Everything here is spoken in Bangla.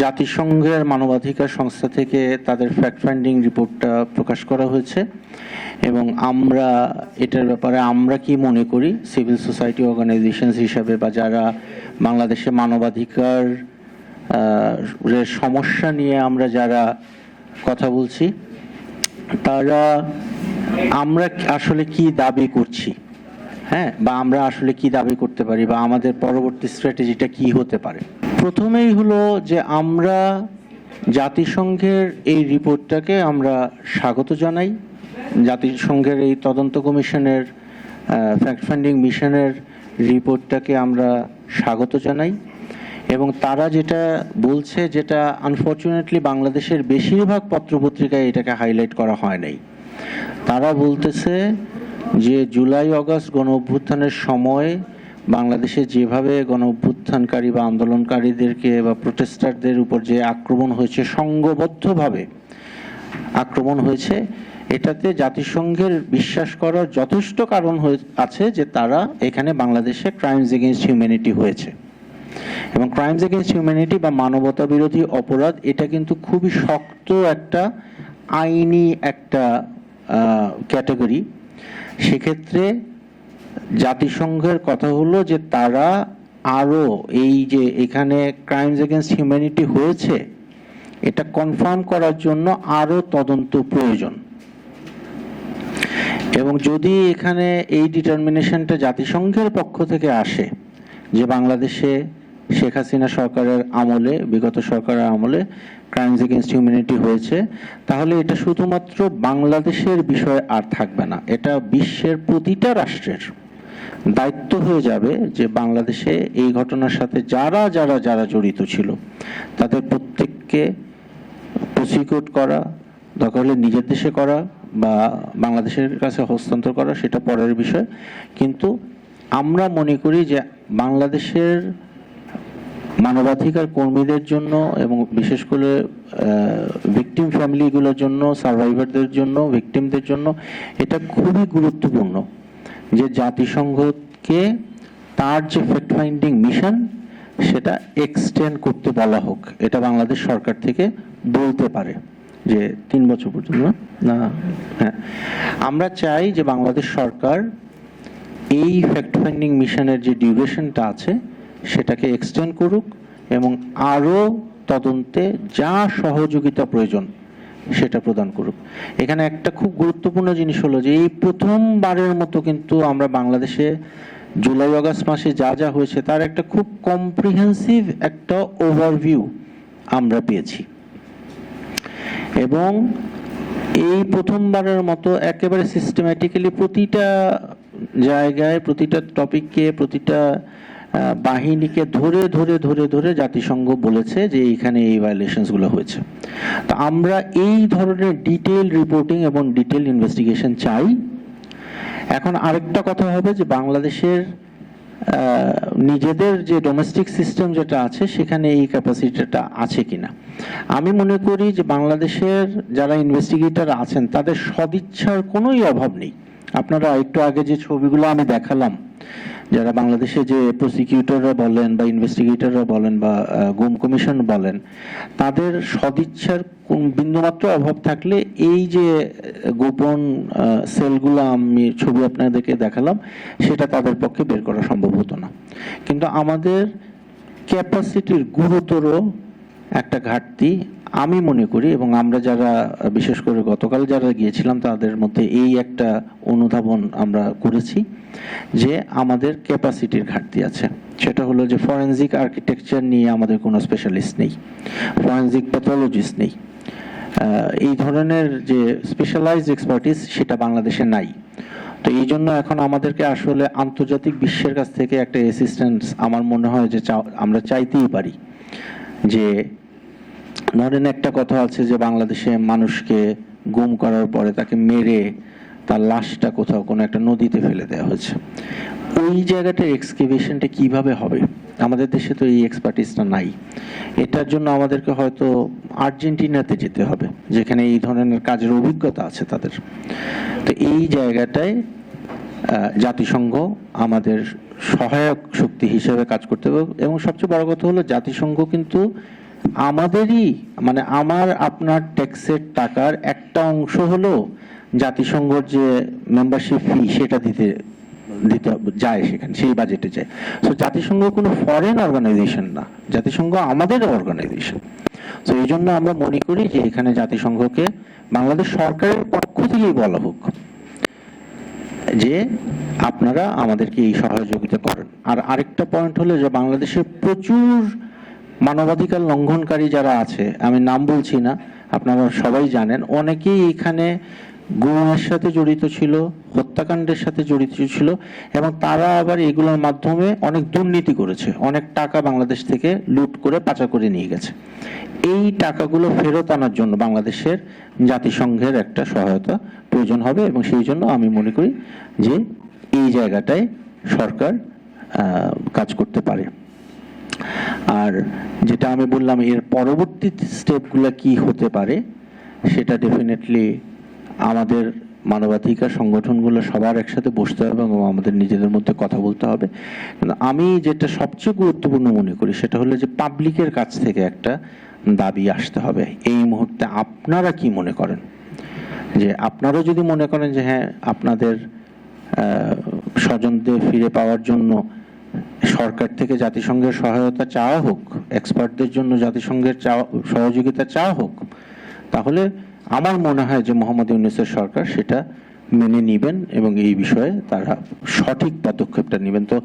জাতিসংঘের মানবাধিকার সংস্থা থেকে তাদের ফ্যাক্ট ফাইন্ডিং রিপোর্টটা প্রকাশ করা হয়েছে এবং আমরা এটার ব্যাপারে আমরা কি মনে করি? সিভিল সোসাইটি অর্গানাইজেশনস হিসাবে বা যারা বাংলাদেশে মানবাধিকার সমস্যা নিয়ে আমরা যারা কথা বলছি, তারা আমরা আসলে কি দাবি করছি? হ্যাঁ? বা আমরা আসলে কি দাবি করতে পারি? বা আমাদের পরবর্তী স্ট্র্যাটেজিটা কি হতে পারে? প্রথমেই হলো যে আমরা জাতিসংঘের এই রিপোর্টটাকে আমরা স্বাগত জানাই। জাতিসংঘের এই তদন্ত কমিশনের ফ্যাক্ট ফাইন্ডিং মিশনের রিপোর্টটাকে আমরা স্বাগত জানাই। এবং তারা যেটা বলছে, যেটা আনফর্চুনেটলি বাংলাদেশের বেশিরভাগ পত্রপত্রিকায় এটাকে হাইলাইট করা হয় নাই। তারা বলতেছে যে জুলাই আগস্ট গণ অভ্যুত্থানের সময় বাংলাদেশে যেভাবে গণ অভ্যুত্থানকারী বা আন্দোলনকারীদেরকে বা প্রোটেস্টারদের উপর যে আক্রমণ হয়েছে, সংঘবদ্ধভাবে আক্রমণ হয়েছে, এটাতে জাতিসংঘের বিশ্বাস করার যথেষ্ট কারণ আছে যে তারা এখানে বাংলাদেশে ক্রাইমস এগেনস্ট হিউম্যানিটি হয়েছে। এবং ক্রাইমস এগেনস্ট হিউম্যানিটি বা মানবতা বিরোধী অপরাধ, এটা কিন্তু খুবই শক্ত একটা আইনি একটা ক্যাটাগরি সেক্ষেত্রে জাতিসংঘের কথা হলো যে তারা আরও এই যে এখানে ক্রাইমস এগেনস্ট হিউম্যানিটি হয়েছে, এটা কনফার্ম করার জন্য আরও তদন্ত প্রয়োজন। এবং যদি এখানে এই ডিটারমিনেশনটা জাতিসংঘের পক্ষ থেকে আসে, যে বাংলাদেশে শেখ হাসিনা সরকারের আমলে, বিগত সরকারের আমলে ক্রাইমস এগেনস্ট হিউম্যানিটি হয়েছে, তাহলে এটা শুধুমাত্র বাংলাদেশের বিষয় আর থাকবে না, এটা বিশ্বের প্রতিটা রাষ্ট্রের। দায়িত্ব হয়ে যাবে যে বাংলাদেশে এই ঘটনার সাথে যারা যারা যারা জড়িত ছিল, তাদের প্রত্যেককে প্রসিকিউট করা, দরকার হলে নিজের দেশে করা বা বাংলাদেশের কাছে হস্তান্তর করা, সেটা পরের বিষয়। কিন্তু আমরা মনে করি যে বাংলাদেশের মানবাধিকার কর্মীদের জন্য এবং বিশেষ করে ভিকটিম ফ্যামিলিগুলোর জন্য সার্ভাইভারদের জন্য ভিকটিমদের জন্য, এটা খুবই গুরুত্বপূর্ণ। যে জাতিসংঘকে তার যে ফ্যাক্ট ফাইন্ডিং মিশন সেটা এক্সটেন্ড করতে বলা হোক। এটা বাংলাদেশ সরকার থেকে বলতে পারে যে তিন বছর পর্যন্ত না? হ্যাঁ। আমরা চাই যে বাংলাদেশ সরকার এই ফ্যাক্ট ফাইন্ডিং মিশনের যে ডিউরেশনটা আছে সেটাকে এক্সটেন্ড করুক এবং আরও তদন্তে যা সহযোগিতা প্রয়োজন সেটা প্রদান করুক। এখানে একটা খুব গুরুত্বপূর্ণ জিনিস হলো যে এই প্রথমবারের মতো কিন্তু আমরা বাংলাদেশে জুলাই, আগস্ট মাসে যা যা হয়েছে তার একটা খুব কম্প্রিহেন্সিভ একটা ওভারভিউ আমরা পেয়েছি। এবং এই প্রথমবারের মতো একেবারে সিস্টেম্যাটিক্যালি প্রতিটা জায়গায়, প্রতিটা টপিককে প্রতিটা বাহিনীকে ধরে ধরে ধরে ধরে জাতিসংঘ বলেছে যে এইখানে এই ভায়োলেশনসগুলো হয়েছে। তো আমরা এই ধরনের ডিটেল রিপোর্টিং এবং ডিটেল ইনভেস্টিগেশন চাই। এখন আরেকটা কথা হবে যে বাংলাদেশের নিজেদের যে ডোমেস্টিক সিস্টেম যেটা আছে, সেখানে এই ক্যাপাসিটিটা আছে কিনা। আমি মনে করি যে বাংলাদেশের যারা ইনভেস্টিগেটর আছেন, তাদের সদিচ্ছার কোনোই অভাব নেই। আপনারা একটু আগে যে ছবিগুলো আমি দেখালাম যারা বাংলাদেশে যে প্রসিকিউটররা বলেন বা ইনভেস্টিগেটররা বলেন বা গুম কমিশন বলেন, তাদের সদিচ্ছার কোন বিন্দুমাত্র অভাব থাকলে এই যে গোপন সেলগুলো আমি ছবি আপনাদেরকে দেখালাম, সেটা তাদের পক্ষে বের করা সম্ভব হতো না। কিন্তু আমাদের ক্যাপাসিটির গুরুতর একটা ঘাটতি আমি মনে করি এবং আমরা যারা, বিশেষ করে গতকাল যারা গিয়েছিলাম, তাদের মধ্যে এই একটা অনুধাবন আমরা করেছি যে আমাদের ক্যাপাসিটির ঘাটতি আছে। সেটা হলো যে ফরেনজিক আর্কিটেকচার নিয়ে আমাদের কোনো স্পেশালিস্ট নেই ফরেনজিক প্যাথোলজিস্ট নেই। এই ধরনের যে স্পেশালাইজড এক্সপার্টিস সেটা বাংলাদেশে নাই। তো এই জন্য এখন আমাদেরকে আসলে আন্তর্জাতিক বিশ্বের কাছ থেকে একটা অ্যাসিস্ট্যান্স আমার মনে হয় যে আমরা চাইতেই পারি যে ধরেন একটা কথা আছে যে বাংলাদেশে মানুষকে গুম করার পরে তাকে মেরে তার লাশটা কোথাও কোনো একটা নদীতে ফেলে দেওয়া হয়েছে। ওই জায়গাটার এক্সকিভেশনটা কীভাবে হবে? আমাদের দেশে তো এই এক্সপার্টিসটা নাই। এটার জন্য আমাদেরকে হয়তো আর্জেন্টিনাতে যেতে হবে, যেখানে এই ধরনের কাজের অভিজ্ঞতা আছে তাদের। তো এই জায়গাটায় জাতিসংঘ আমাদের সহায়ক শক্তি হিসেবে কাজ করতে হবে এবং সবচেয়ে বড় কথা হলো, জাতিসংঘ কিন্তু আমাদেরই মানে আমার, আপনার ট্যাক্সের টাকার একটা অংশ হলো জাতিসংঘর যে মেম্বারশিপ ফি সেটা দিতে দিতে যায় সেখানে, সেই বাজেটে যায়। তো জাতিসংঘ কোনো ফরেন অর্গানাইজেশন না। জাতিসংঘ আমাদের অর্গানাইজেশন তো এই জন্য আমরা মনে করি যে এখানে জাতিসংঘকে বাংলাদেশ সরকারের পক্ষ থেকেই বলা হোক যে আপনারা আমাদেরকে এই সহযোগিতা করেন। আর আরেকটা পয়েন্ট হলো যে বাংলাদেশে প্রচুর মানবাধিকার লঙ্ঘনকারী যারা আছে, আমি নাম বলছি না, আপনারা সবাই জানেন, অনেকেই এখানে গুমের সাথে জড়িত ছিল, হত্যাকাণ্ডের সাথে জড়িত ছিল, এবং তারা আবার এগুলোর মাধ্যমে অনেক দুর্নীতি করেছে, অনেক টাকা বাংলাদেশ থেকে লুট করে পাচার করে নিয়ে গেছে। এই টাকাগুলো ফেরত আনার জন্য বাংলাদেশের জাতিসংঘের একটা সহায়তা প্রয়োজন হবে, এবং সেই জন্য আমি মনে করি যে এই জায়গাটায় সরকার কাজ করতে পারে। আর যেটা আমি বললাম, এর পরবর্তী স্টেপগুলো কি হতে পারে, সেটা ডেফিনেটলি আমাদের মানবাধিকার সংগঠনগুলো সবার একসাথে বসতে হবে এবং আমাদের নিজেদের মধ্যে কথা বলতে হবে। কিন্তু আমি যেটা সবচেয়ে গুরুত্বপূর্ণ মনে করি, সেটা হলো যে পাবলিকের কাছ থেকে একটা দাবি আসতে হবে। এই মুহূর্তে আপনারা কি মনে করেন? যে আপনারাও যদি মনে করেন যে হ্যাঁ আপনাদের স্বজনদের ফিরে পাওয়ার জন্য সরকার থেকে জাতিসংঘের সহায়তা চাওয়া হোক এক্সপার্টদের জন্য জাতিসংঘের সহযোগিতা চাওয়া হোক, তাহলে আমার মনে হয় যে মোহাম্মদ ইউনুসের সরকার সেটা মেনে নিবেন এবং এই বিষয়ে তারা সঠিক পদক্ষেপটা নেবেন। তো